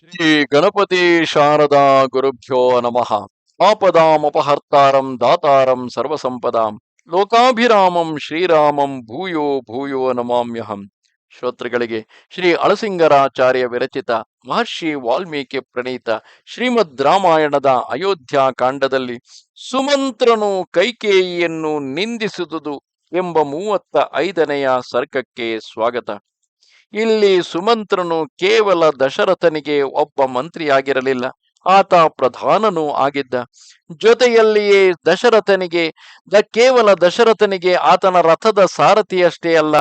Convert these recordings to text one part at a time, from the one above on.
ಶ್ರೀ ಗಣಪತಿ ಶಾರದಾ ಗುರುಭ್ಯೋ ನಮಃ. ಆಪದಾಮಪಹರ್ತಾರಂ ದಾತಾರಂ ಸರ್ವಸಂಪದಾಂ. ಲೋಕಾಭಿರಾಮಂ ಶ್ರೀರಾಮಂ ಭೂಯೋ ಭೂಯೋ ನಮಾಮ್ಯಹಂ. ಶ್ರೋತೃಗಳಿಗೆ ಶ್ರೀ ಅಳಸಿಂಗರಾಚಾರ್ಯ ವಿರಚಿತ ಮಹರ್ಷಿ ವಾಲ್ಮೀಕಿ ಪ್ರಣೀತ ಶ್ರೀಮದ್ ರಾಮಾಯಣದ ಅಯೋಧ್ಯ ಕಾಂಡದಲ್ಲಿ ಸುಮಂತ್ರನು ಕೈಕೇಯಿಯನ್ನು ನಿಂದಿಸುವುದು ಎಂಬ ಮೂವತ್ತ ಐದನೆಯ ಸರ್ಕಕ್ಕೆ ಸ್ವಾಗತ. ಇಲ್ಲಿ ಸುಮಂತ್ರನು ಕೇವಲ ದಶರಥನಿಗೆ ಒಬ್ಬ ಮಂತ್ರಿಯಾಗಿರಲಿಲ್ಲ. ಆತ ಪ್ರಧಾನನೂ ಆಗಿದ್ದ. ಜೊತೆಯಲ್ಲಿಯೇ ದಶರಥನಿಗೆ, ದ ಕೇವಲ ದಶರಥನಿಗೆ ಆತನ ರಥದ ಸಾರಥಿಯಷ್ಟೇ ಅಲ್ಲ,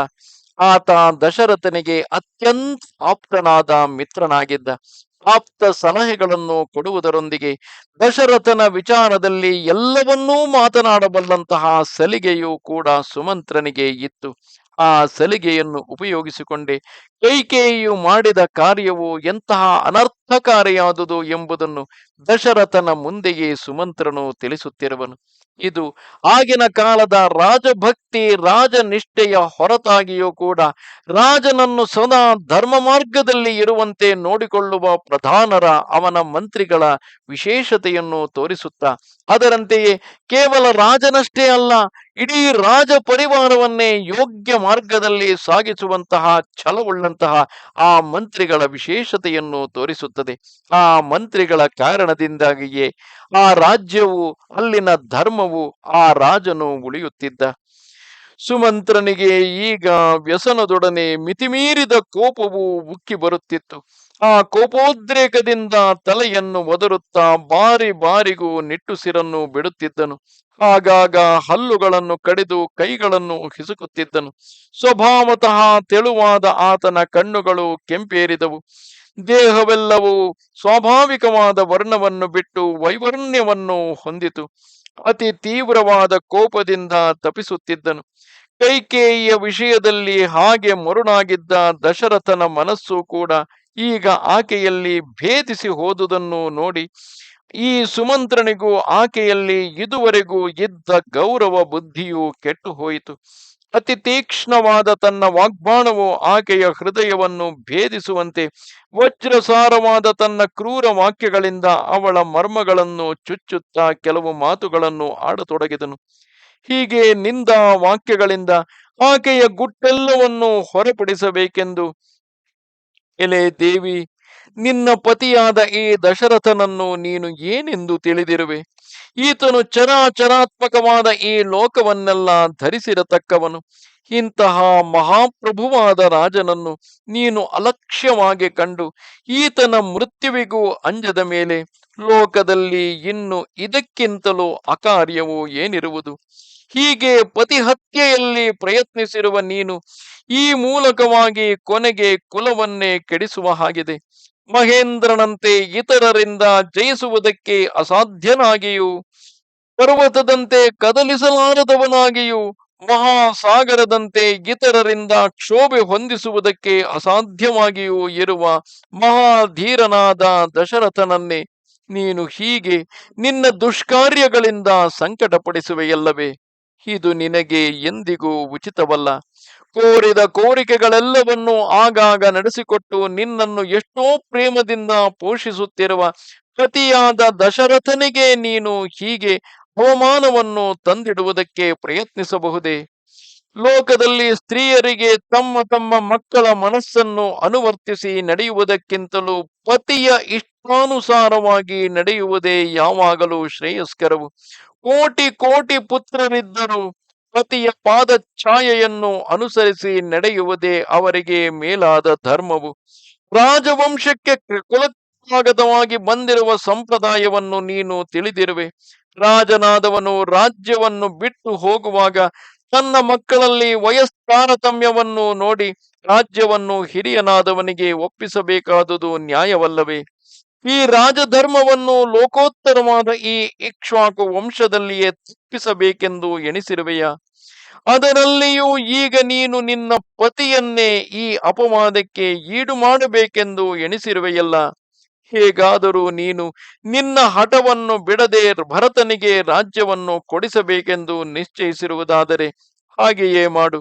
ಆತ ದಶರಥನಿಗೆ ಅತ್ಯಂತ ಆಪ್ತನಾದ ಮಿತ್ರನಾಗಿದ್ದ. ಆಪ್ತ ಸಲಹೆಗಳನ್ನು ಕೊಡುವುದರೊಂದಿಗೆ ದಶರಥನ ವಿಚಾರದಲ್ಲಿ ಎಲ್ಲವನ್ನೂ ಮಾತನಾಡಬಲ್ಲಂತಹ ಸಲಿಗೆಯೂ ಕೂಡ ಸುಮಂತ್ರನಿಗೆ ಇತ್ತು. ಆ ಸಲಿಗೆಯನ್ನು ಉಪಯೋಗಿಸಿಕೊಂಡೆ. ಕೈಕೇಯಿಯು ಮಾಡಿದ ಕಾರ್ಯವು ಎಂತಹ ಅನರ್ಥಕಾರಿಯಾದುದು ಎಂಬುದನ್ನು ದಶರಥನ ಮುಂದೆಯೇ ಸುಮಂತ್ರನು ತಿಳಿಸುತ್ತಿರುವನು. ಇದು ಆಗಿನ ಕಾಲದ ರಾಜಭಕ್ತಿ, ರಾಜನಿಷ್ಠೆಯ ಹೊರತಾಗಿಯೂ ಕೂಡ ರಾಜನನ್ನು ಸದಾ ಧರ್ಮ ಮಾರ್ಗದಲ್ಲಿ ಇರುವಂತೆ ನೋಡಿಕೊಳ್ಳುವ ಪ್ರಧಾನರ, ಅವನ ಮಂತ್ರಿಗಳ ವಿಶೇಷತೆಯನ್ನು ತೋರಿಸುತ್ತಾ, ಅದರಂತೆಯೇ ಕೇವಲ ರಾಜನಷ್ಟೇ ಅಲ್ಲ, ಇಡೀ ರಾಜ ಪರಿವಾರವನ್ನೇ ಯೋಗ್ಯ ಮಾರ್ಗದಲ್ಲಿ ಸಾಗಿಸುವಂತಹ ಛಲವುಳ್ಳಂತಹ ಆ ಮಂತ್ರಿಗಳ ವಿಶೇಷತೆಯನ್ನು ತೋರಿಸುತ್ತದೆ. ಆ ಮಂತ್ರಿಗಳ ಕಾರಣದಿಂದಾಗಿಯೇ ಆ ರಾಜ್ಯವು, ಅಲ್ಲಿನ ಧರ್ಮವು, ಆ ರಾಜನು ಉಳಿಯುತ್ತಿದ್ದ. ಸುಮಂತ್ರನಿಗೆ ಈಗ ವ್ಯಸನದೊಡನೆ ಮಿತಿಮೀರಿದ ಕೋಪವು ಉಕ್ಕಿ ಬರುತ್ತಿತ್ತು. ಆ ಕೋಪೋದ್ರೇಕದಿಂದ ತಲೆಯನ್ನು ಒದರುತ್ತಾ ಬಾರಿ ಬಾರಿಗೂ ನಿಟ್ಟುಸಿರನ್ನು ಬಿಡುತ್ತಿದ್ದನು. ಆಗಾಗ ಹಲ್ಲುಗಳನ್ನು ಕಡಿದು ಕೈಗಳನ್ನು ಹಿಸುಕುತ್ತಿದ್ದನು. ಸ್ವಭಾವತಃ ತೆಳುವಾದ ಆತನ ಕಣ್ಣುಗಳು ಕೆಂಪೇರಿದವು. ದೇಹವೆಲ್ಲವೂ ಸ್ವಾಭಾವಿಕವಾದ ವರ್ಣವನ್ನು ಬಿಟ್ಟು ವೈವರ್ಣ್ಯವನ್ನು ಹೊಂದಿತು. ಅತಿ ತೀವ್ರವಾದ ಕೋಪದಿಂದ ತಪಿಸುತ್ತಿದ್ದನು ಕೈಕೇಯಿಯ ವಿಷಯದಲ್ಲಿ ಹಾಗೆ ಮರುಣಾಗಿದ್ದ ದಶರಥನ ಮನಸ್ಸು ಕೂಡ ಈಗ ಆಕೆಯಲ್ಲಿ ಭೇದಿಸಿ ಹೋದುದನ್ನು ನೋಡಿ ಈ ಸುಮಂತ್ರನಿಗೂ ಆಕೆಯಲ್ಲಿ ಇದುವರೆಗೂ ಇದ್ದ ಗೌರವ ಬುದ್ಧಿಯು ಕೆಟ್ಟು ಹೋಯಿತು. ಅತಿ ತೀಕ್ಷ್ಣವಾದ ತನ್ನ ವಾಗ್ಬಾಣವು ಆಕೆಯ ಹೃದಯವನ್ನು ಭೇದಿಸುವಂತೆ ವಜ್ರಸಾರವಾದ ತನ್ನ ಕ್ರೂರ ವಾಕ್ಯಗಳಿಂದ ಅವಳ ಮರ್ಮಗಳನ್ನು ಚುಚ್ಚುತ್ತಾ ಕೆಲವು ಮಾತುಗಳನ್ನು ಆಡತೊಡಗಿದನು. ಹೀಗೆ ನಿಂದ ವಾಕ್ಯಗಳಿಂದ ಆಕೆಯ ಗುಟ್ಟೆಲ್ಲವನ್ನು ಹೊರಪಡಿಸಬೇಕೆಂದು ಎಲೆ ದೇವಿ, ನಿನ್ನ ಪತಿಯಾದ ಈ ದಶರಥನನ್ನು ನೀನು ಏನೆಂದು ತಿಳಿದಿರುವೆ? ಈತನು ಚರಾಚರಾತ್ಮಕವಾದ ಈ ಲೋಕವನ್ನೆಲ್ಲ ಧರಿಸಿರತಕ್ಕವನು. ಇಂತಹ ಮಹಾಪ್ರಭುವಾದ ರಾಜನನ್ನು ನೀನು ಅಲಕ್ಷ್ಯವಾಗಿ ಕಂಡು, ಈತನ ಮೃತ್ಯುವಿಗೂ ಅಂಜದ ಮೇಲೆ, ಲೋಕದಲ್ಲಿ ಇನ್ನು ಇದಕ್ಕಿಂತಲೂ ಅಕಾರ್ಯವೋ ಏನಿರುವುದು? ಹೀಗೆ ಪತಿಹತ್ಯೆಯಲ್ಲಿ ಪ್ರಯತ್ನಿಸಿರುವ ನೀನು ಈ ಮೂಲಕವಾಗಿ ಕೊನೆಗೆ ಕುಲವನ್ನೇ ಕೆಡಿಸುವ ಹಾಗಿದೆ. ಮಹೇಂದ್ರನಂತೆ ಇತರರಿಂದ ಜಯಿಸುವುದಕ್ಕೆ ಅಸಾಧ್ಯನಾಗಿಯೂ, ಪರ್ವತದಂತೆ ಕದಲಿಸಲಾರದವನಾಗಿಯೂ, ಮಹಾಸಾಗರದಂತೆ ಇತರರಿಂದ ಕ್ಷೋಭೆ ಹೊಂದಿಸುವುದಕ್ಕೆ ಅಸಾಧ್ಯವಾಗಿಯೂ ಇರುವ ಮಹಾಧೀರನಾದ ದಶರಥನನ್ನೇ ನೀನು ಹೀಗೆ ನಿನ್ನ ದುಷ್ಕಾರ್ಯಗಳಿಂದ ಸಂಕಟಪಡಿಸುವೆಯಲ್ಲವೇ? ಇದು ನಿನಗೆ ಎಂದಿಗೂ ಉಚಿತವಲ್ಲ. ಕೋರಿದ ಕೋರಿಕೆಗಳೆಲ್ಲವನ್ನು ಆಗಾಗ ನಡೆಸಿಕೊಟ್ಟು ನಿನ್ನನ್ನು ಎಷ್ಟೋ ಪ್ರೇಮದಿಂದ ಪೋಷಿಸುತ್ತಿರುವ ಪತಿಯಾದ ದಶರಥನಿಗೆ ನೀನು ಹೀಗೆ ಅವಮಾನವನ್ನು ತಂದಿಡುವುದಕ್ಕೆ ಪ್ರಯತ್ನಿಸಬಹುದೇ? ಲೋಕದಲ್ಲಿ ಸ್ತ್ರೀಯರಿಗೆ ತಮ್ಮ ತಮ್ಮ ಮಕ್ಕಳ ಮನಸ್ಸನ್ನು ಅನುವರ್ತಿಸಿ ನಡೆಯುವುದಕ್ಕಿಂತಲೂ ಪತಿಯ ಇಷ್ಟಾನುಸಾರವಾಗಿ ನಡೆಯುವುದೇ ಯಾವಾಗಲೂ ಶ್ರೇಯಸ್ಕರವು. ಕೋಟಿ ಕೋಟಿ ಪುತ್ರರಿದ್ದರೂ ಪತಿಯ ಪಾದ ಛಾಯೆಯನ್ನು ಅನುಸರಿಸಿ ನಡೆಯುವುದೇ ಅವರಿಗೆ ಮೇಲಾದ ಧರ್ಮವು. ರಾಜವಂಶಕ್ಕೆ ಕುಲತ್ಯಾಗತವಾಗಿ ಬಂದಿರುವ ಸಂಪ್ರದಾಯವನ್ನು ನೀನು ತಿಳಿದಿರುವೆ. ರಾಜನಾದವನು ರಾಜ್ಯವನ್ನು ಬಿಟ್ಟು ಹೋಗುವಾಗ ತನ್ನ ಮಕ್ಕಳಲ್ಲಿ ವಯಸ್ತಾರತಮ್ಯವನ್ನು ನೋಡಿ ರಾಜ್ಯವನ್ನು ಹಿರಿಯನಾದವನಿಗೆ ಒಪ್ಪಿಸಬೇಕಾದುದು ನ್ಯಾಯವಲ್ಲವೇ? ಈ ರಾಜಧರ್ಮವನ್ನು ಲೋಕೋತ್ತರವಾದ ಈ ಇಕ್ಷ್ವಾಕು ವಂಶದಲ್ಲಿಯೇ ತಪ್ಪಿಸಬೇಕೆಂದು ಎಣಿಸಿರುವೆಯಾ? ಅದರಲ್ಲಿಯೂ ಈಗ ನೀನು ನಿನ್ನ ಪತಿಯನ್ನೇ ಈ ಅಪವಾದಕ್ಕೆ ಈಡು ಮಾಡಬೇಕೆಂದು ಎಣಿಸಿರುವೆಯಲ್ಲ? ಹೇಗಾದರೂ ನೀನು ನಿನ್ನ ಹಠವನ್ನು ಬಿಡದೆ ಭರತನಿಗೆ ರಾಜ್ಯವನ್ನು ಕೊಡಿಸಬೇಕೆಂದು ನಿಶ್ಚಯಿಸಿರುವುದಾದರೆ ಹಾಗೆಯೇ ಮಾಡು.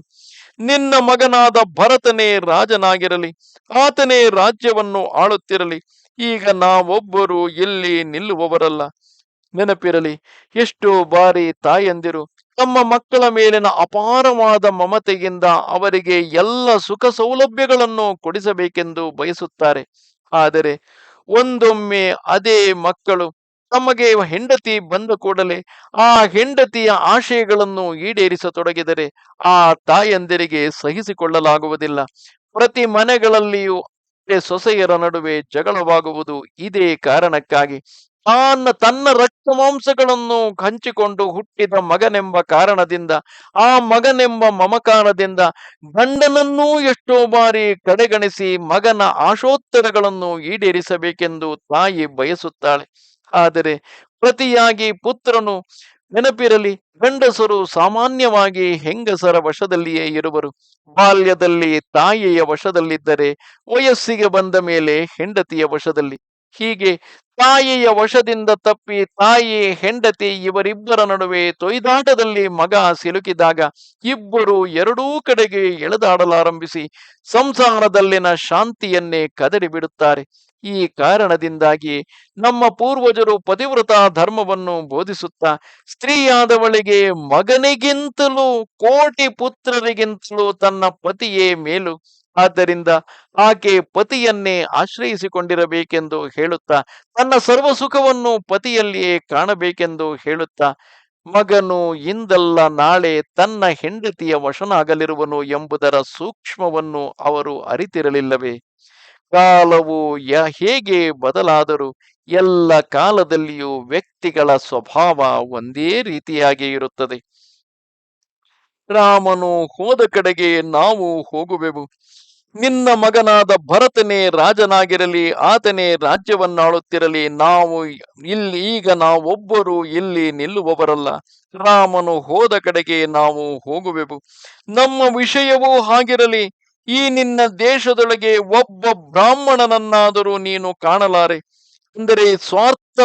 ನಿನ್ನ ಮಗನಾದ ಭರತನೇ ರಾಜನಾಗಿರಲಿ, ಆತನೇ ರಾಜ್ಯವನ್ನು ಆಳುತ್ತಿರಲಿ. ಈಗ ನಾವೊಬ್ಬರು ಇಲ್ಲಿ ನಿಲ್ಲುವವರಲ್ಲ. ನೆನಪಿರಲಿ, ಎಷ್ಟು ಬಾರಿ ತಾಯಂದಿರು ತಮ್ಮ ಮಕ್ಕಳ ಮೇಲಿನ ಅಪಾರವಾದ ಮಮತೆಯಿಂದ ಅವರಿಗೆ ಎಲ್ಲ ಸುಖ ಸೌಲಭ್ಯಗಳನ್ನು ಕೊಡಿಸಬೇಕೆಂದು ಬಯಸುತ್ತಾರೆ. ಆದರೆ ಒಂದೊಮ್ಮೆ ಅದೇ ಮಕ್ಕಳು ತಮಗೆ ಹೆಂಡತಿ ಬಂದ ಕೂಡಲೇ ಆ ಹೆಂಡತಿಯ ಆಶಯಗಳನ್ನು ಈಡೇರಿಸತೊಡಗಿದರೆ ಆ ತಾಯಂದಿರಿಗೆ ಸಹಿಸಿಕೊಳ್ಳಲಾಗುವುದಿಲ್ಲ. ಪ್ರತಿ ಮನೆಗಳಲ್ಲಿಯೂ ಸೊಸೆಯರ ನಡುವೆ ಜಗಳವಾಗುವುದು ಇದೇ ಕಾರಣಕ್ಕಾಗಿ ತಾನ ತನ್ನ ರಕ್ತ ಮಾಂಸಗಳನ್ನು ಹಂಚಿಕೊಂಡು ಹುಟ್ಟಿದ ಮಗನೆಂಬ ಕಾರಣದಿಂದ, ಆ ಮಗನೆಂಬ ಮಮಕಾರದಿಂದ ಗಂಡನನ್ನೂ ಎಷ್ಟೋ ಬಾರಿ ಕಡೆಗಣಿಸಿ ಮಗನ ಆಶೋತ್ತರಗಳನ್ನು ಈಡೇರಿಸಬೇಕೆಂದು ತಾಯಿ ಬಯಸುತ್ತಾಳೆ. ಆದರೆ ಪ್ರತಿಯಾಗಿ ಪುತ್ರನು ನೆನಪಿರಲಿ, ಗಂಡಸರು ಸಾಮಾನ್ಯವಾಗಿ ಹೆಂಗಸರ ವಶದಲ್ಲಿಯೇ ಇರುವರು. ಬಾಲ್ಯದಲ್ಲಿ ತಾಯಿಯ ವಶದಲ್ಲಿದ್ದರೆ ವಯಸ್ಸಿಗೆ ಬಂದ ಮೇಲೆ ಹೆಂಡತಿಯ ವಶದಲ್ಲಿ. ಹೀಗೆ ತಾಯಿಯ ವಶದಿಂದ ತಪ್ಪಿ ತಾಯಿ, ಹೆಂಡತಿ ಇವರಿಬ್ಬರ ನಡುವೆ ತೊಯ್ದಾಟದಲ್ಲಿ ಮಗ ಸಿಲುಕಿದಾಗ ಇಬ್ಬರು ಎರಡೂ ಕಡೆಗೆ ಎಳೆದಾಡಲಾರಂಭಿಸಿ, ಸಂಸಾರದಲ್ಲಿನ ಶಾಂತಿಯನ್ನೇ ಕದಡಿ ಬಿಡುತ್ತಾರೆ. ಈ ಕಾರಣದಿಂದಾಗಿ ನಮ್ಮ ಪೂರ್ವಜರು ಪತಿವ್ರತ ಧರ್ಮವನ್ನು ಬೋಧಿಸುತ್ತಾ, ಸ್ತ್ರೀಯಾದವಳಿಗೆ ಮಗನಿಗಿಂತಲೂ ಕೋಟಿ ಪುತ್ರರಿಗಿಂತಲೂ ತನ್ನ ಪತಿಯೇ ಮೇಲು. ಆದ್ದರಿಂದ ಆಕೆ ಪತಿಯನ್ನೇ ಆಶ್ರಯಿಸಿಕೊಂಡಿರಬೇಕೆಂದು ಹೇಳುತ್ತಾ, ತನ್ನ ಸರ್ವ ಸುಖವನ್ನು ಪತಿಯಲ್ಲಿಯೇ ಕಾಣಬೇಕೆಂದು ಹೇಳುತ್ತಾ, ಮಗನು ಇಂದಲ್ಲ ನಾಳೆ ತನ್ನ ಹೆಂಡತಿಯ ವಶನಾಗಲಿರುವನು ಎಂಬುದರ ಸೂಕ್ಷ್ಮವನ್ನು ಅವರು ಅರಿತಿರಲಿಲ್ಲವೇ? ಕಾಲವು ಹೇಗೆ ಬದಲಾದರೂ ಎಲ್ಲ ಕಾಲದಲ್ಲಿಯೂ ವ್ಯಕ್ತಿಗಳ ಸ್ವಭಾವ ಒಂದೇ ರೀತಿಯಾಗಿ ಇರುತ್ತದೆ. ರಾಮನು ಹೋದ ಕಡೆಗೆ ನಾವು ಹೋಗುವೆವು. ನಿನ್ನ ಮಗನಾದ ಭರತನೇ ರಾಜನಾಗಿರಲಿ, ಆತನೇ ರಾಜ್ಯವನ್ನಾಳುತ್ತಿರಲಿ, ನಾವು ಇಲ್ಲಿ ಈಗ ನಾವೊಬ್ಬರು ಇಲ್ಲಿ ನಿಲ್ಲುವವರಲ್ಲ. ರಾಮನು ಹೋದ ಕಡೆಗೆ ನಾವು ಹೋಗುವೆವು. ನಮ್ಮ ವಿಷಯವೂ ಹಾಗಿರಲಿ. ಈ ನಿನ್ನ ದೇಶದೊಳಗೆ ಒಬ್ಬ ಬ್ರಾಹ್ಮಣನನ್ನಾದರೂ ನೀನು ಕಾಣಲಾರೆ. ಅಂದರೆ ಸ್ವಾರ್ಥ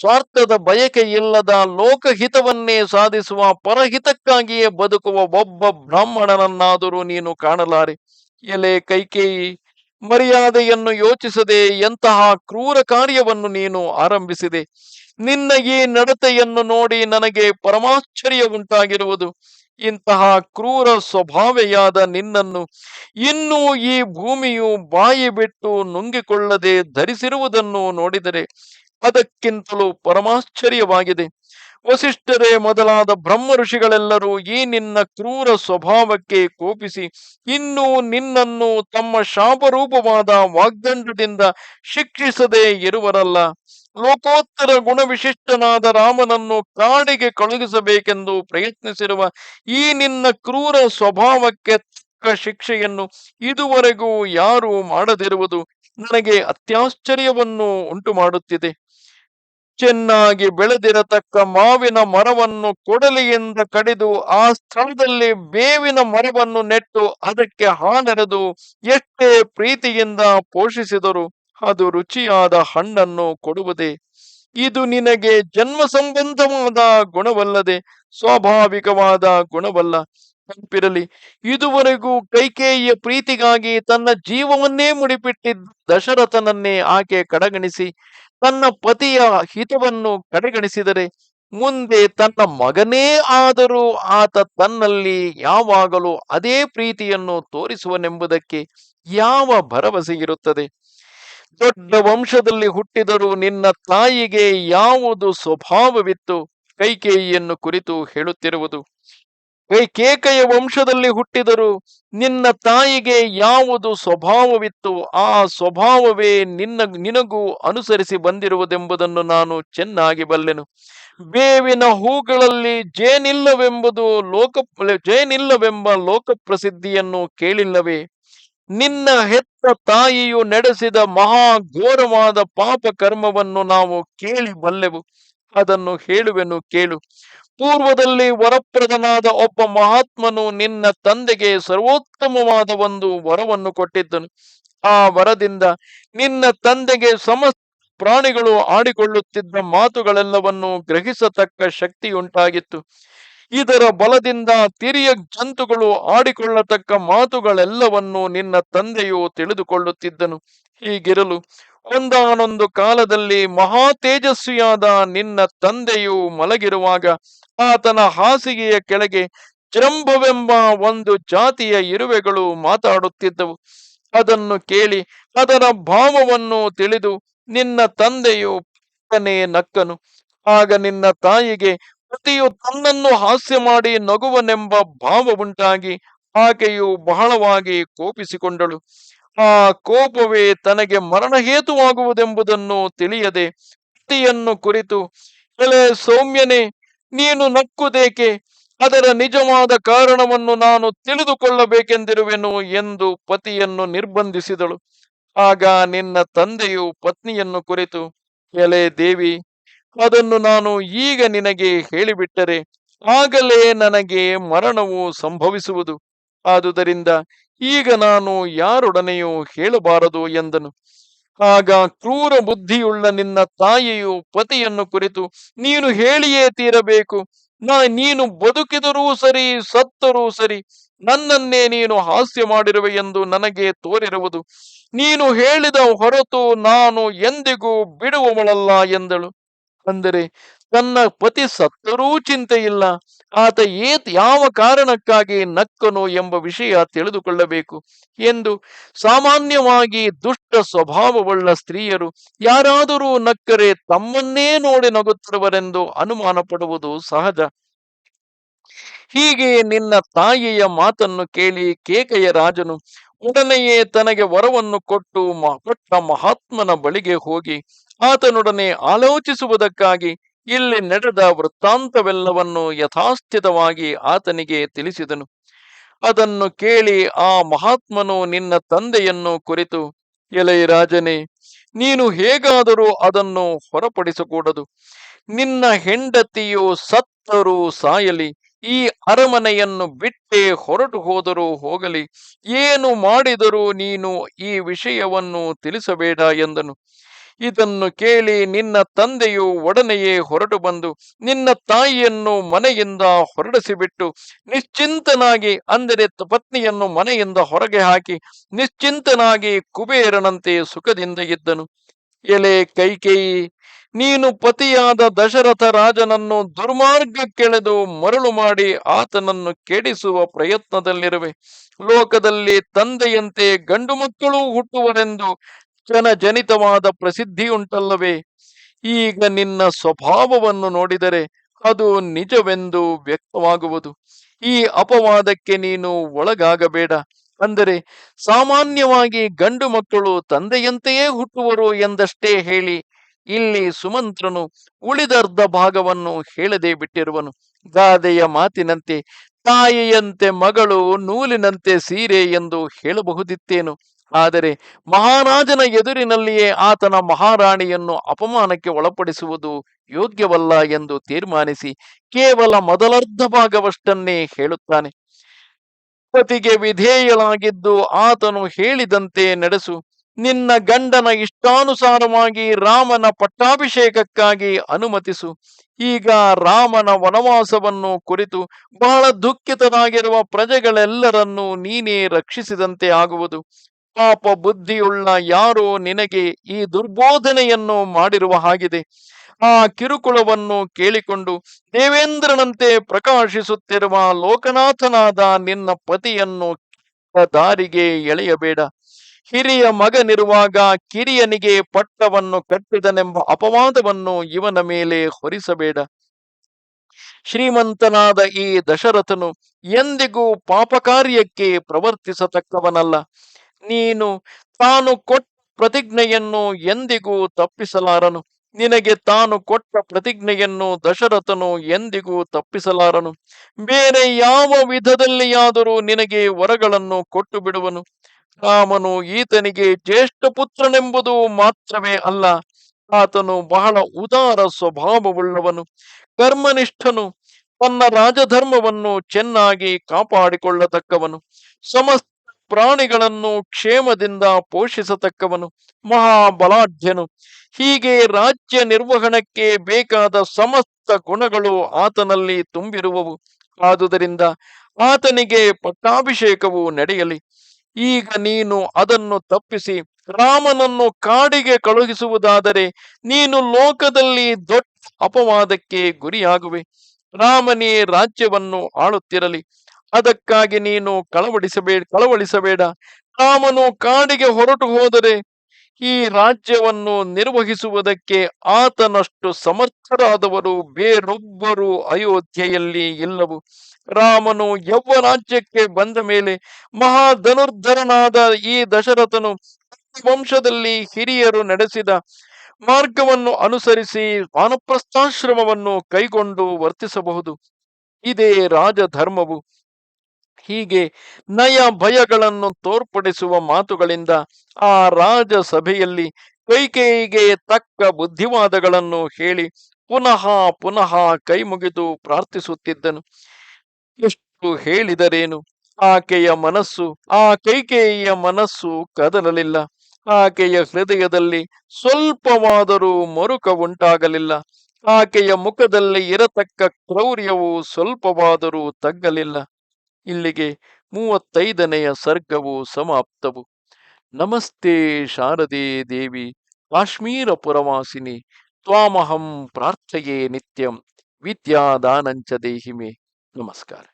ಸ್ವಾರ್ಥದ ಬಯಕೆ ಇಲ್ಲದ ಲೋಕಹಿತವನ್ನೇ ಸಾಧಿಸುವ ಪರಹಿತಕ್ಕಾಗಿಯೇ ಬದುಕುವ ಒಬ್ಬ ಬ್ರಾಹ್ಮಣನನ್ನಾದರೂ ನೀನು ಕಾಣಲಾರೆ. ಎಲೆ ಕೈಕೇಯಿ, ಮರ್ಯಾದೆಯನ್ನು ಯೋಚಿಸದೆ ಎಂತಹ ಕ್ರೂರ ಕಾರ್ಯವನ್ನು ನೀನು ಆರಂಭಿಸಿದೆ. ನಿನ್ನ ಈ ನಡತೆಯನ್ನು ನೋಡಿ ನನಗೆ ಪರಮಾಶ್ಚರ್ಯ ಉಂಟಾಗಿರುವುದು. ಇಂತಹ ಕ್ರೂರ ಸ್ವಭಾವೆಯಾದ ನಿನ್ನನ್ನು ಇನ್ನೂ ಈ ಭೂಮಿಯು ಬಾಯಿ ಬಿಟ್ಟು ನುಂಗಿಕೊಳ್ಳದೆ ಧರಿಸಿರುವುದನ್ನು ನೋಡಿದರೆ ಅದಕ್ಕಿಂತಲೂ ಪರಮಾಶ್ಚರ್ಯವಾಗಿದೆ. ವಸಿಷ್ಠರೇ, ಮೊದಲಾದ ಬ್ರಹ್ಮ ಋಷಿಗಳೆಲ್ಲರೂ ಈ ನಿನ್ನ ಕ್ರೂರ ಸ್ವಭಾವಕ್ಕೆ ಕೋಪಿಸಿ ಇನ್ನೂ ನಿನ್ನನ್ನು ತಮ್ಮ ಶಾಪರೂಪವಾದ ವಾಗ್ದಂಡದಿಂದ ಶಿಕ್ಷಿಸದೆ ಇರುವರಲ್ಲ. ಲೋಕೋತ್ತರ ಗುಣವಿಶಿಷ್ಟನಾದ ರಾಮನನ್ನು ಕಾಡಿಗೆ ಕಳುಹಿಸಬೇಕೆಂದು ಪ್ರಯತ್ನಿಸಿರುವ ಈ ನಿನ್ನ ಕ್ರೂರ ಸ್ವಭಾವಕ್ಕೆ ತಕ್ಕ ಶಿಕ್ಷೆಯನ್ನು ಇದುವರೆಗೂ ಯಾರು ಮಾಡದಿರುವುದು ನನಗೆ ಅತ್ಯಾಶ್ಚರ್ಯವನ್ನು ಉಂಟು ಮಾಡುತ್ತಿದೆ ಚೆನ್ನಾಗಿ ಬೆಳೆದಿರತಕ್ಕ ಮಾವಿನ ಮರವನ್ನು ಕೊಡಲಿಯಿಂದ ಕಡಿದು ಆ ಸ್ಥಳದಲ್ಲಿ ಬೇವಿನ ಮರವನ್ನು ನೆಟ್ಟು ಅದಕ್ಕೆ ಹಾನೆರೆದು ಎಷ್ಟೇ ಪ್ರೀತಿಯಿಂದ ಪೋಷಿಸಿದರು. ಅದು ರುಚಿಯಾದ ಹಣ್ಣನ್ನು ಕೊಡುವುದೇ? ಇದು ನಿನಗೆ ಜನ್ಮ ಸಂಬಂಧವಾದ ಗುಣವಲ್ಲದೆ ಸ್ವಾಭಾವಿಕವಾದ ಗುಣವಲ್ಲ. ನೆನಪಿರಲಿ, ಇದುವರೆಗೂ ಕೈಕೇಯಿಯ ಪ್ರೀತಿಗಾಗಿ ತನ್ನ ಜೀವವನ್ನೇ ಮುಡಿಪಿಟ್ಟಿದ್ದ ದಶರಥನನ್ನೇ ಆಕೆ ಕಡೆಗಣಿಸಿ, ತನ್ನ ಪತಿಯ ಹಿತವನ್ನು ಕಡೆಗಣಿಸಿದರೆ, ಮುಂದೆ ತನ್ನ ಮಗನೇ ಆದರೂ ಆತ ತನ್ನಲ್ಲಿ ಯಾವಾಗಲೂ ಅದೇ ಪ್ರೀತಿಯನ್ನು ತೋರಿಸುವನೆಂಬುದಕ್ಕೆ ಯಾವ ಭರವಸೆ ಇರುತ್ತದೆ? ದೊಡ್ಡ ವಂಶದಲ್ಲಿ ಹುಟ್ಟಿದರೂ ನಿನ್ನ ತಾಯಿಗೆ ಯಾವುದು ಸ್ವಭಾವವಿತ್ತು? ಕೈಕೇಯಿಯನ್ನು ಕುರಿತು ಹೇಳುತ್ತಿರುವುದು. ಕೈಕೇಕೆಯ ವಂಶದಲ್ಲಿ ಹುಟ್ಟಿದರೂ ನಿನ್ನ ತಾಯಿಗೆ ಯಾವುದು ಸ್ವಭಾವವಿತ್ತು? ಆ ಸ್ವಭಾವವೇ ನಿನ್ನ ನಿನಗೂ ಅನುಸರಿಸಿ ಬಂದಿರುವುದೆಂಬುದನ್ನು ನಾನು ಚೆನ್ನಾಗಿ ಬಲ್ಲೆನು. ಬೇವಿನ ಹೂಗಳಲ್ಲಿ ಜೇನಿಲ್ಲವೆಂಬುದು ಲೋಕ ಜೇನಿಲ್ಲವೆಂಬ ಲೋಕ ಪ್ರಸಿದ್ಧಿಯನ್ನು ಕೇಳಿಲ್ಲವೇ? ನಿನ್ನ ಹೆತ್ತ ತಾಯಿಯು ನಡೆಸಿದ ಮಹಾ ಘೋರವಾದ ಪಾಪ ಕರ್ಮವನ್ನು ನಾವು ಕೇಳಿ ಬಲ್ಲೆವು. ಅದನ್ನು ಹೇಳುವೆನು, ಕೇಳು. ಪೂರ್ವದಲ್ಲಿ ವರಪ್ರದನಾದ ಒಬ್ಬ ಮಹಾತ್ಮನು ನಿನ್ನ ತಂದೆಗೆ ಸರ್ವೋತ್ತಮವಾದ ಒಂದು ವರವನ್ನು ಕೊಟ್ಟಿದ್ದನು. ಆ ವರದಿಂದ ನಿನ್ನ ತಂದೆಗೆ ಸಮಸ್ತ ಪ್ರಾಣಿಗಳು ಆಡಿಕೊಳ್ಳುತ್ತಿದ್ದ ಮಾತುಗಳೆಲ್ಲವನ್ನು ಗ್ರಹಿಸತಕ್ಕ ಶಕ್ತಿಯುಂಟಾಗಿತ್ತು. ಇದರ ಬಲದಿಂದ ತಿರಿಯ ಜಂತುಗಳು ಆಡಿಕೊಳ್ಳತಕ್ಕ ಮಾತುಗಳೆಲ್ಲವನ್ನು ನಿನ್ನ ತಂದೆಯು ತಿಳಿದುಕೊಳ್ಳುತ್ತಿದ್ದನು. ಹೀಗಿರಲು ಒಂದಾನೊಂದು ಕಾಲದಲ್ಲಿ ಮಹಾ ತೇಜಸ್ವಿಯಾದ ನಿನ್ನ ತಂದೆಯು ಮಲಗಿರುವಾಗ ಆತನ ಹಾಸಿಗೆಯ ಕೆಳಗೆ ಜಂಬವೆಂಬ ಒಂದು ಜಾತಿಯ ಇರುವೆಗಳು ಮಾತಾಡುತ್ತಿದ್ದವು. ಅದನ್ನು ಕೇಳಿ ಅದರ ಭಾವವನ್ನು ತಿಳಿದು ನಿನ್ನ ತಂದೆಯು ನಕ್ಕನು. ಆಗ ನಿನ್ನ ತಾಯಿಗೆ ಪತಿಯು ತನ್ನನ್ನು ಹಾಸ್ಯ ಮಾಡಿ ನಗುವನೆಂಬ ಭಾವವುಂಟಾಗಿ ಆಕೆಯು ಬಹಳವಾಗಿ ಕೋಪಿಸಿಕೊಂಡಳು. ಆ ಕೋಪವೇ ತನಗೆ ಮರಣ ಹೇತುವಾಗುವುದೆಂಬುದನ್ನು ತಿಳಿಯದೆ ಪತಿಯನ್ನು ಕುರಿತು ಎಲೆ ಸೌಮ್ಯನೇ, ನೀನು ನಕ್ಕುದೇಕೆ? ಅದರ ನಿಜವಾದ ಕಾರಣವನ್ನು ನಾನು ತಿಳಿದುಕೊಳ್ಳಬೇಕೆಂದಿರುವೆನು ಎಂದು ಪತಿಯನ್ನು ನಿರ್ಬಂಧಿಸಿದಳು. ಆಗ ನಿನ್ನ ತಂದೆಯು ಪತ್ನಿಯನ್ನು ಕುರಿತು ಎಲೆ ದೇವಿ ಅದನ್ನು ನಾನು ಈಗ ನಿನಗೆ ಹೇಳಿಬಿಟ್ಟರೆ ಆಗಲೇ ನನಗೆ ಮರಣವು ಸಂಭವಿಸುವುದು. ಆದುದರಿಂದ ಈಗ ನಾನು ಯಾರೊಡನೆಯೂ ಹೇಳಬಾರದು ಎಂದನು. ಆಗ ಕ್ರೂರ ಬುದ್ಧಿಯುಳ್ಳ ನಿನ್ನ ತಾಯಿಯು ಪತಿಯನ್ನು ಕುರಿತು, ನೀನು ಹೇಳಿಯೇ ತೀರಬೇಕು. ನಾ ನೀನು ಬದುಕಿದರೂ ಸರಿ, ಸತ್ತರೂ ಸರಿ, ನನ್ನನ್ನೇ ನೀನು ಹಾಸ್ಯ ಮಾಡಿರುವೆ ಎಂದು ನನಗೆ ತೋರಿರುವುದು. ನೀನು ಹೇಳಿದ ಹೊರತು ನಾನು ಎಂದಿಗೂ ಬಿಡುವವಳಲ್ಲ ಎಂದಳು. ಅಂದರೆ ತನ್ನ ಪತಿ ಸತ್ತರೂ ಚಿಂತೆ ಇಲ್ಲ ಆತ ಏತ್ ಯಾವ ಕಾರಣಕ್ಕಾಗಿ ನಕ್ಕನು ಎಂಬ ವಿಷಯ ತಿಳಿದುಕೊಳ್ಳಬೇಕು ಎಂದು ಸಾಮಾನ್ಯವಾಗಿ ದುಷ್ಟ ಸ್ವಭಾವವುಳ್ಳ ಸ್ತ್ರೀಯರು ಯಾರಾದರೂ ನಕ್ಕರೆ ತಮ್ಮನ್ನೇ ನೋಡಿ ನಗುತ್ತಿರುವರೆಂದು ಅನುಮಾನ ಪಡುವುದು ಸಹಜ. ಹೀಗೆ ನಿನ್ನ ತಾಯಿಯ ಮಾತನ್ನು ಕೇಳಿ ಕೇಕೆಯ ರಾಜನು ಉಡನೆಯೇ ತನಗೆ ವರವನ್ನು ಕೊಟ್ಟು ಕೊಟ್ಟ ಮಹಾತ್ಮನ ಬಳಿಗೆ ಹೋಗಿ ಆತನೊಡನೆ ಆಲೋಚಿಸುವುದಕ್ಕಾಗಿ ಇಲ್ಲಿ ನಡೆದ ವೃತ್ತಾಂತವೆಲ್ಲವನ್ನು ಯಥಾಸ್ಥಿತವಾಗಿ ಆತನಿಗೆ ತಿಳಿಸಿದನು. ಅದನ್ನು ಕೇಳಿ ಆ ಮಹಾತ್ಮನು ನಿನ್ನ ತಂದೆಯನ್ನು ಕುರಿತು, ಎಲೈ ರಾಜನೇ, ನೀನು ಹೇಗಾದರೂ ಅದನ್ನು ಹೊರಪಡಿಸಕೂಡದು. ನಿನ್ನ ಹೆಂಡತಿಯು ಸತ್ತರೂ ಸಾಯಲಿ, ಈ ಅರಮನೆಯನ್ನು ಬಿಟ್ಟೇ ಹೊರಟು ಹೋದರೂ ಹೋಗಲಿ. ಏನು ಮಾಡಿದರೂ ನೀನು ಈ ವಿಷಯವನ್ನು ತಿಳಿಸಬೇಡ ಎಂದನು. ಇದನ್ನು ಕೇಳಿ ನಿನ್ನ ತಂದೆಯು ಒಡನೆಯೇ ಹೊರಟು ಬಂದು ನಿನ್ನ ತಾಯಿಯನ್ನು ಮನೆಯಿಂದ ಹೊರಡಿಸಿಬಿಟ್ಟು ನಿಶ್ಚಿಂತನಾಗಿ ಅಂದರೆ ಪತ್ನಿಯನ್ನು ಮನೆಯಿಂದ ಹೊರಗೆ ಹಾಕಿ ನಿಶ್ಚಿಂತನಾಗಿ ಕುಬೇರನಂತೆ ಸುಖದಿಂದ ಇದ್ದನು. ಎಲೆ ಕೈಕೇಯಿ ನೀನು ಪತಿಯಾದ ದಶರಥ ರಾಜನನ್ನು ದುರ್ಮಾರ್ಗಕ್ಕೆಳೆದು ಮರಳು ಮಾಡಿ ಆತನನ್ನು ಕೆಡಿಸುವ ಪ್ರಯತ್ನದಲ್ಲಿರುವೆ. ಲೋಕದಲ್ಲಿ ತಂದೆಯಂತೆ ಗಂಡು ಮಕ್ಕಳು ಹುಟ್ಟುವರೆಂದು ಜನಿತವಾದ ಪ್ರಸಿದ್ಧಿಯುಂಟಲ್ಲವೇ ಈಗ ನಿನ್ನ ಸ್ವಭಾವವನ್ನು ನೋಡಿದರೆ ಅದು ನಿಜವೆಂದು ವ್ಯಕ್ತವಾಗುವುದು. ಈ ಅಪವಾದಕ್ಕೆ ನೀನು ಒಳಗಾಗಬೇಡ. ಅಂದರೆ, ಸಾಮಾನ್ಯವಾಗಿ ಗಂಡು ಮಕ್ಕಳು ತಂದೆಯಂತೆಯೇ ಹುಟ್ಟುವರು ಎಂದಷ್ಟೇ ಹೇಳಿ, ಇಲ್ಲಿ ಸುಮಂತ್ರನು ಉಳಿದರ್ಧ ಭಾಗವನ್ನು ಹೇಳದೆ ಬಿಟ್ಟಿರುವನು. ಗಾದೆಯ ಮಾತಿನಂತೆ ತಾಯಿಯಂತೆ ಮಗಳು ನೂಲಿನಂತೆ ಸೀರೆ ಎಂದು ಹೇಳಬಹುದಿತ್ತೇನು? ಆದರೆ ಮಹಾರಾಜನ ಎದುರಿನಲ್ಲಿಯೇ ಆತನ ಮಹಾರಾಣಿಯನ್ನು ಅಪಮಾನಕ್ಕೆ ಒಳಪಡಿಸುವುದು ಯೋಗ್ಯವಲ್ಲ ಎಂದು ತೀರ್ಮಾನಿಸಿ ಕೇವಲ ಮೊದಲರ್ಧ ಭಾಗವಷ್ಟನ್ನೇ ಹೇಳುತ್ತಾನೆ. ಪತಿಗೆ ವಿಧೇಯಳಾಗಿದ್ದು ಆತನು ಹೇಳಿದಂತೆ ನಡೆಸು. ನಿನ್ನ ಗಂಡನ ಇಷ್ಟಾನುಸಾರವಾಗಿ ರಾಮನ ಪಟ್ಟಾಭಿಷೇಕಕ್ಕಾಗಿ ಅನುಮತಿಸು. ಈಗ ರಾಮನ ವನವಾಸವನ್ನು ಕುರಿತು ಬಹಳ ದುಃಖಿತನಾಗಿರುವ ಪ್ರಜೆಗಳೆಲ್ಲರನ್ನೂ ನೀನೇ ರಕ್ಷಿಸಿದಂತೆ ಆಗುವುದು. ಪಾಪ ಬುದ್ಧಿಯುಳ್ಳ ಯಾರೋ ನಿನಗೆ ಈ ದುರ್ಬೋಧನೆಯನ್ನು ಮಾಡಿರುವ ಹಾಗಿದೆ. ಆ ಕಿರುಕುಳವನ್ನು ಕೇಳಿಕೊಂಡು ದೇವೇಂದ್ರನಂತೆ ಪ್ರಕಾಶಿಸುತ್ತಿರುವ ಲೋಕನಾಥನಾದ ನಿನ್ನ ಪತಿಯನ್ನು ದಾರಿಗೆ ಎಳೆಯಬೇಡ. ಹಿರಿಯ ಮಗನಿರುವಾಗ ಕಿರಿಯನಿಗೆ ಪಟ್ಟವನ್ನು ಕಟ್ಟಿದನೆಂಬ ಅಪವಾದವನ್ನು ಇವನ ಮೇಲೆ ಹೊರಿಸಬೇಡ. ಶ್ರೀಮಂತನಾದ ಈ ದಶರಥನು ಎಂದಿಗೂ ಪಾಪಕಾರ್ಯಕ್ಕೆ ಪ್ರವರ್ತಿಸತಕ್ಕವನಲ್ಲ. ನೀನು ತಾನು ಕೊಟ್ಟ ಪ್ರತಿಜ್ಞೆಯನ್ನು ಎಂದಿಗೂ ತಪ್ಪಿಸಲಾರನು. ನಿನಗೆ ತಾನು ಕೊಟ್ಟ ಪ್ರತಿಜ್ಞೆಯನ್ನು ದಶರಥನು ಎಂದಿಗೂ ತಪ್ಪಿಸಲಾರನು. ಬೇರೆ ಯಾವ ವಿಧದಲ್ಲಿಯಾದರೂ ನಿನಗೆ ವರಗಳನ್ನು ಕೊಟ್ಟು ಬಿಡುವನು. ರಾಮನು ಈತನಿಗೆ ಜ್ಯೇಷ್ಠ ಪುತ್ರನೆಂಬುದು ಮಾತ್ರವೇ ಅಲ್ಲ, ಆತನು ಬಹಳ ಉದಾರ ಸ್ವಭಾವವುಳ್ಳವನು. ಕರ್ಮನಿಷ್ಠನು ತನ್ನ ರಾಜಧರ್ಮವನ್ನು ಚೆನ್ನಾಗಿ ಕಾಪಾಡಿಕೊಳ್ಳತಕ್ಕವನು. ಸಮಸ್ತ ಪ್ರಾಣಿಗಳನ್ನು ಕ್ಷೇಮದಿಂದ ಪೋಷಿಸತಕ್ಕವನು. ಮಹಾಬಲಾಢ್ಯನು. ಹೀಗೆ ರಾಜ್ಯ ನಿರ್ವಹಣಕ್ಕೆ ಬೇಕಾದ ಸಮಸ್ತ ಗುಣಗಳು ಆತನಲ್ಲಿ ತುಂಬಿರುವವು. ಆದುದರಿಂದ ಆತನಿಗೆ ಪಟ್ಟಾಭಿಷೇಕವು ನಡೆಯಲಿ. ಈಗ ನೀನು ಅದನ್ನು ತಪ್ಪಿಸಿ ರಾಮನನ್ನು ಕಾಡಿಗೆ ಕಳುಹಿಸುವುದಾದರೆ ನೀನು ಲೋಕದಲ್ಲಿ ದೊಡ್ಡ ಅಪವಾದಕ್ಕೆ ಗುರಿಯಾಗುವೆ. ರಾಮನೇ ರಾಜ್ಯವನ್ನು ಆಳುತ್ತಿರಲಿ. ಅದಕ್ಕಾಗಿ ನೀನು ಕಳವಡಿಸಬೇಡ ಕಳವಳಿಸಬೇಡ. ರಾಮನು ಕಾಡಿಗೆ ಹೊರಟು ಹೋದರೆ ಈ ರಾಜ್ಯವನ್ನು ನಿರ್ವಹಿಸುವುದಕ್ಕೆ ಆತನಷ್ಟು ಸಮರ್ಥರಾದವರು ಬೇರೊಬ್ಬರು ಅಯೋಧ್ಯೆಯಲ್ಲಿ ಇಲ್ಲವು. ರಾಮನು ಯವ್ವ ರಾಜ್ಯಕ್ಕೆ ಬಂದ ಮೇಲೆ ಮಹಾಧನುರ್ಧರನಾದ ಈ ದಶರಥನು ವಂಶದಲ್ಲಿ ಹಿರಿಯರು ನಡೆಸಿದ ಮಾರ್ಗವನ್ನು ಅನುಸರಿಸಿ ವಾನಪ್ರಸ್ಥಾಶ್ರಮವನ್ನು ಕೈಗೊಂಡು ವರ್ತಿಸಬಹುದು. ಇದೇ ರಾಜಧರ್ಮವು. ಹೀಗೆ ನಯ ಭಯಗಳನ್ನು ತೋರ್ಪಡಿಸುವ ಮಾತುಗಳಿಂದ ಆ ರಾಜ ಸಭೆಯಲ್ಲಿ ಕೈಕೇಯಿಗೆ ತಕ್ಕ ಬುದ್ಧಿವಾದಗಳನ್ನು ಹೇಳಿ ಪುನಃ ಪುನಃ ಕೈ ಮುಗಿದು ಪ್ರಾರ್ಥಿಸುತ್ತಿದ್ದನು. ಎಷ್ಟು ಹೇಳಿದರೇನು? ಆಕೆಯ ಮನಸ್ಸು, ಆ ಕೈಕೇಯಿಯ ಮನಸ್ಸು ಕದಲಲಿಲ್ಲ. ಆಕೆಯ ಹೃದಯದಲ್ಲಿ ಸ್ವಲ್ಪವಾದರೂ ಮರುಕ ಉಂಟಾಗಲಿಲ್ಲ. ಆಕೆಯ ಮುಖದಲ್ಲಿ ಇರತಕ್ಕ ಕ್ರೌರ್ಯವು ಸ್ವಲ್ಪವಾದರೂ ತಗ್ಗಲಿಲ್ಲ. ಇಲ್ಲಿಗೆ ಮೂವತ್ತೈದನೆಯ ಸರ್ಗವು ಸಮಾಪ್ತವು. ನಮಸ್ತೆ ಶಾರದೆ ದೇವಿ, ಕಾಶ್ಮೀರ ಪುರವಾಸಿನಿ, ತ್ವಾಮಹಂ ಪ್ರಾರ್ಥೆಯೇ ನಿತ್ಯಂ, ವಿದ್ಯಾದಾನಂಚ ದೇಹಿಮೆ. ನಮಸ್ಕಾರ.